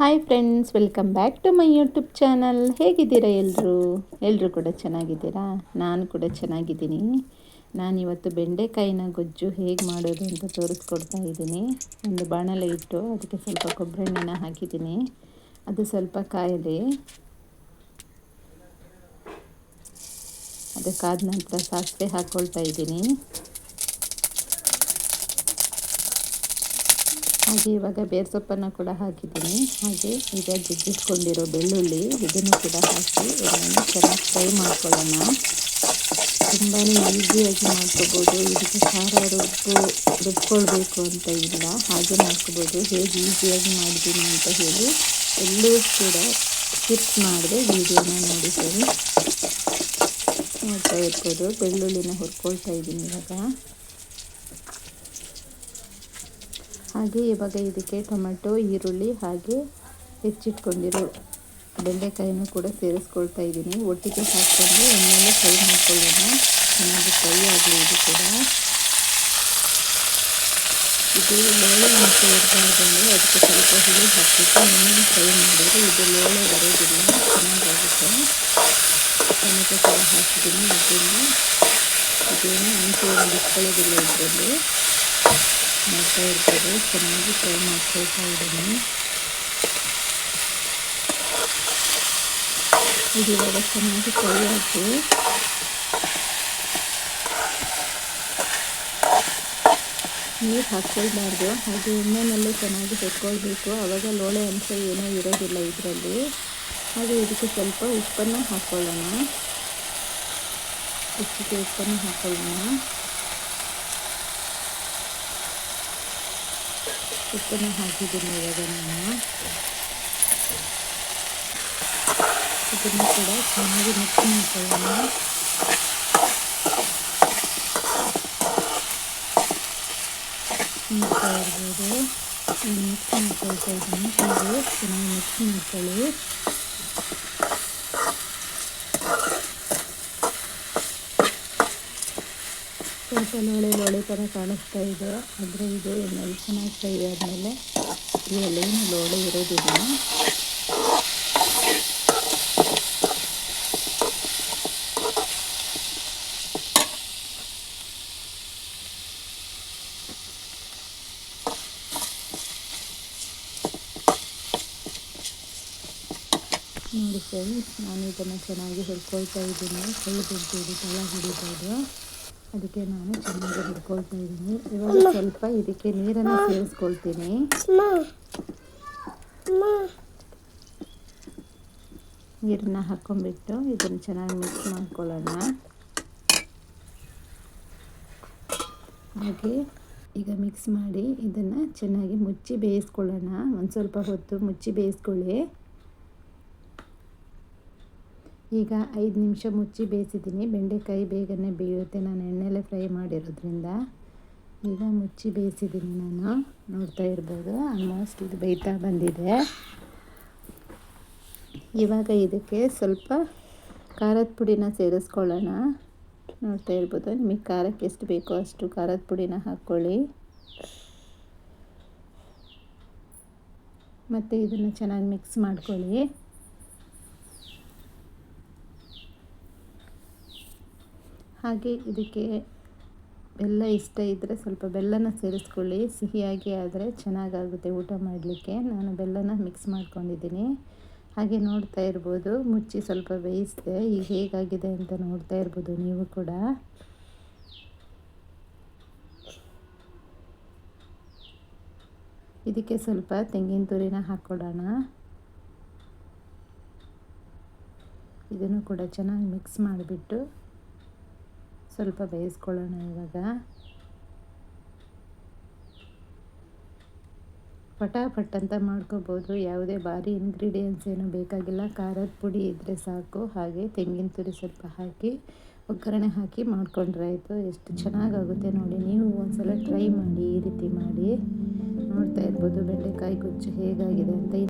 Hi friends welcome back to my YouTube channel ಹೇಗಿದ್ದೀರಾ ಎಲ್ಲರೂ ಎಲ್ಲರೂ ಕೂಡ ಚೆನ್ನಾಗಿದ್ದೀರಾ? ನಾನು ಕೂಡ ಚೆನ್ನಾಗಿದ್ದೀನಿ. ನಾನಿವತ್ತು ಬೆಂಡೆಕಾಯಿನ ಗೊಜ್ಜು ಹೇಗೆ ಮಾಡೋದು ಅಂತ ತೋರಿಸ್ಕೊಡ್ತಾ ಇದ್ದೀನಿ. ಒಂದು ಬಾಣಲೆ ಇಟ್ಟು ಅದಕ್ಕೆ ಸ್ವಲ್ಪ ಕೊಬ್ಬರಿ ಎಣ್ಣೆನ ಹಾಕಿದ್ದೀನಿ. ಅದು ಸ್ವಲ್ಪ ಕಾಯಲಿ. ಅದಕ್ಕಾದ ನಂತರ ಸಾಸಿವೆ ಹಾಕ್ಕೊಳ್ತಾ ಇದ್ದೀನಿ. ಹಾಗೆ ಇವಾಗ ಬೇರ್ಸೊಪ್ಪನ್ನು ಕೂಡ ಹಾಕಿದ್ದೀನಿ. ಹಾಗೆ ಈಗ ಜಜ್ಜಿಟ್ಕೊಂಡಿರೋ ಬೆಳ್ಳುಳ್ಳಿ ಇದನ್ನು ಕೂಡ ಹಾಕಿ ಇದನ್ನು ಚೆನ್ನಾಗಿ ಫ್ರೈ ಮಾಡ್ಕೊಳ್ಳೋಣ. ತುಂಬಾ ಈಸಿಯಾಗಿ ಮಾಡ್ಕೋಬೋದು. ಇದಕ್ಕೆ ಖಾರ ರುಬ್ಬು ರುಬ್ಕೊಳ್ಬೇಕು ಅಂತ ಇಲ್ಲ. ಹಾಗೆ ಮಾಡ್ಕೋಬೋದು. ಹೇಗೆ ಈಸಿಯಾಗಿ ಮಾಡಿದ್ದೀನಿ ಅಂತ ಹೇಳಿ ಎಲ್ಲೂ ಕೂಡ ಸ್ಕಿಪ್ ಮಾಡಿದೆ ವೀಡಿಯೋನ ನೋಡಿದ್ದೀನಿ ನೋಡ್ತಾ ಇರ್ಬೋದು. ಬೆಳ್ಳುಳ್ಳಿನ ಹುರ್ಕೊಳ್ತಾ ಇದ್ದೀನಿ ಇವಾಗ. ಹಾಗೆ ಇವಾಗ ಇದಕ್ಕೆ ಟೊಮೆಟೊ, ಈರುಳ್ಳಿ ಹಾಗೆ ಹೆಚ್ಚಿಟ್ಕೊಂಡಿರೋ. ಬೆಂಡೆಕಾಯಿನೂ ಕೂಡ ಸೇರಿಸ್ಕೊಳ್ತಾ ಇದ್ದೀನಿ. ಒಟ್ಟಿಗೆ ಹಾಕ್ಕೊಂಡು ಎಣ್ಣೆಯಲ್ಲಿ ಫ್ರೈ ಮಾಡ್ಕೊಳ್ಳೋಣ. ಚೆನ್ನಾಗಿ ಫ್ರೈ ಆಗಲಿ ಇದು ಕೂಡ. ಇದು ಲೋಳೆ ಮತ್ತು ಅದಕ್ಕೆ ಸ್ವಲ್ಪ ಹುಳಿ ಹಾಕಿಬಿಟ್ಟು ಎಣ್ಣೆಲಿ ಫ್ರೈ ಮಾಡಿದರೆ ಇದು ಲೋಳೆ ಬರೋದಿಲ್ಲ. ಚೆನ್ನಾಗಾಗುತ್ತೆ. ಟೊಮೆಟೊ ಕೂಡ ಹಾಕಿದ್ದೀನಿ ಅದರಿಂದ ಇದೇನು ಅಂಚೆ ಬಿಟ್ಕೊಳ್ಳೋದಿಲ್ಲ ಇದರಲ್ಲಿ. ಮಾಡ್ತಾ ಇರ್ಬೋದು ಚೆನ್ನಾಗಿ ಫ್ರೈ ಮಾಡ್ಕೊಳ್ತಾ ಇದ್ದೀನಿ ಇದು ಇವಾಗ ಚೆನ್ನಾಗಿ ಫ್ರೈ ಆಯಿತು ನೀರು ಹಾಕ್ಕೊಳ್ಬಾರ್ದು. ಹಾಗೆ ಎಣ್ಣೆನಲ್ಲೇ ಚೆನ್ನಾಗಿ ಹೊತ್ಕೊಳ್ಬೇಕು ಆವಾಗ ಲೋಳೆ ಅಂಶ ಏನೂ ಇರೋದಿಲ್ಲ ಇದರಲ್ಲಿ. ಹಾಗೆ ಇದಕ್ಕೆ ಸ್ವಲ್ಪ ಉಪ್ಪನ್ನು ಹಾಕ್ಕೊಳ್ಳೋಣ. ಉಪ್ಪಿಗೆ ಉಪ್ಪನ್ನು ಹಾಕ್ಕೊಳ್ಳೋಣ. ಉಪ್ಪನ್ನು ಹಾಕಿದ್ದೀನಿ ಇವಾಗ ನಾನು ಇದನ್ನು ಕೂಡ ಚೆನ್ನಾಗಿ ಮಿಕ್ಸ್ ಮಾಡ್ಕೊಳ್ಳೋಣ ನೋಡ್ತಾ ಇರ್ಬೋದು ಮಿಕ್ಸ್ ಮಾಡ್ಕೊಳ್ತಾ ಇದ್ದೀನಿ ಹೀಗೆ ಚೆನ್ನಾಗಿ ಮಿಕ್ಸ್ ಮಾಡ್ಕೊಳ್ಳಿ ಸ್ವಲ್ಪ ಲೋಳೆ ಲೋಳೆ ಥರ ಕಾಣಿಸ್ತಾ ಇದೆ. ಆದರೆ ಇದು ಎಣ್ಣೆಲಿ ಚೆನ್ನಾಗಿ ಫ್ರೈ ಆದಮೇಲೆ ಇದರಲ್ಲೇನು ಲೋಳೆ ಇರೋದಿಲ್ಲ. ನೋಡಿ ಫ್ರೆಂಡ್ಸ್ ನಾನು ಇದನ್ನು ಚೆನ್ನಾಗಿ ಹೇಳ್ಕೊಳ್ತಾ ಇದ್ದೀನಿ. ಕೈ ತಳ ಹಿಡಿಬೋದು ಅದಕ್ಕೆ ನಾನು ಚೆನ್ನಾಗಿ ಹಿಡ್ಕೊಳ್ತಾ ಇದ್ದೀನಿ. ಇವಾಗ ಸ್ವಲ್ಪ ಇದಕ್ಕೆ ನೀರನ್ನು ಸೇರಿಸ್ಕೊಳ್ತೀನಿ. ನೀರನ್ನ ಹಾಕೊಂಡ್ಬಿಟ್ಟು ಇದನ್ನು ಚೆನ್ನಾಗಿ ಮಿಕ್ಸ್ ಮಾಡ್ಕೊಳ್ಳೋಣ. ಹಾಗೆ ಈಗ ಮಿಕ್ಸ್ ಮಾಡಿ ಇದನ್ನು ಚೆನ್ನಾಗಿ ಮುಚ್ಚಿ ಬೇಯಿಸ್ಕೊಳ್ಳೋಣ. ಒಂದು ಸ್ವಲ್ಪ ಹೊತ್ತು ಮುಚ್ಚಿ ಬೇಯಿಸ್ಕೊಳ್ಳಿ. ಈಗ ಐದು ನಿಮಿಷ ಮುಚ್ಚಿ ಬೇಯಿಸಿದ್ದೀನಿ. ಬೆಂಡೆಕಾಯಿ ಬೇಗನೆ ಬೇಯುತ್ತೆ. ನಾನು ಎಣ್ಣೆಲೆ ಫ್ರೈ ಮಾಡಿರೋದ್ರಿಂದ ಈಗ ಮುಚ್ಚಿ ಬೇಯಿಸಿದ್ದೀನಿ ನಾನು. ನೋಡ್ತಾ ಇರ್ಬೋದು. ಆಲ್ಮೋಸ್ಟ್ ಇದು ಬೇಯ್ತಾ ಬಂದಿದೆ. ಇವಾಗ ಇದಕ್ಕೆ ಸ್ವಲ್ಪ ಖಾರದ ಪುಡಿನ ಸೇರಿಸ್ಕೊಳ್ಳೋಣ. ನೋಡ್ತಾ ಇರ್ಬೋದು. ನಿಮಗೆ ಖಾರಕ್ಕೆ ಎಷ್ಟು ಬೇಕೋ ಅಷ್ಟು ಖಾರದ ಪುಡಿನ ಹಾಕ್ಕೊಳ್ಳಿ. ಮತ್ತು ಇದನ್ನು ಚೆನ್ನಾಗಿ ಮಿಕ್ಸ್ ಮಾಡ್ಕೊಳ್ಳಿ. ಹಾಗೆ ಇದಕ್ಕೆ ಬೆಲ್ಲ ಇಷ್ಟ ಇದ್ದರೆ ಸ್ವಲ್ಪ ಬೆಲ್ಲನ ಸೇರಿಸ್ಕೊಳ್ಳಿ. ಸಿಹಿಯಾಗಿ ಆದರೆ ಚೆನ್ನಾಗಾಗುತ್ತೆ ಊಟ ಮಾಡಲಿಕ್ಕೆ. ನಾನು ಬೆಲ್ಲನ ಮಿಕ್ಸ್ ಮಾಡ್ಕೊಂಡಿದ್ದೀನಿ. ಹಾಗೆ ನೋಡ್ತಾ ಇರ್ಬೋದು. ಮುಚ್ಚಿ ಸ್ವಲ್ಪ ಬೇಯಿಸಿದೆ. ಈಗ ಹೇಗಾಗಿದೆ ಅಂತ ನೋಡ್ತಾ ಇರ್ಬೋದು ನೀವು ಕೂಡ. ಇದಕ್ಕೆ ಸ್ವಲ್ಪ ತೆಂಗಿನ ತುರಿನ ಹಾಕ್ಕೊಡೋಣ. ಇದನ್ನು ಕೂಡ ಚೆನ್ನಾಗಿ ಮಿಕ್ಸ್ ಮಾಡಿಬಿಟ್ಟು ಸ್ವಲ್ಪ ಬೇಯಿಸ್ಕೊಳ್ಳೋಣ ಇವಾಗ. ಪಟಾಪಟ್ ಅಂತ ಮಾಡ್ಕೋಬೋದು. ಯಾವುದೇ ಭಾರಿ ಇಂಗ್ರೀಡಿಯೆಂಟ್ಸ್ ಏನು ಬೇಕಾಗಿಲ್ಲ. ಖಾರದ ಪುಡಿ ಇದ್ದರೆ ಸಾಕು. ಹಾಗೆ ತೆಂಗಿನ ತುರಿ ಸ್ವಲ್ಪ ಹಾಕಿ, ಒಗ್ಗರಣೆ ಹಾಕಿ ಮಾಡ್ಕೊಂಡ್ರೆ ಆಯಿತು. ಎಷ್ಟು ಚೆನ್ನಾಗಾಗುತ್ತೆ ನೋಡಿ. ನೀವು ಒಂದ್ಸಲ ಟ್ರೈ ಮಾಡಿ, ಈ ರೀತಿ ಮಾಡಿ. ನೋಡ್ತಾ ಇರ್ಬೋದು ಬೆಂಡೆಕಾಯಿ ಗೊಜ್ಜು ಹೇಗಾಗಿದೆ ಅಂತ.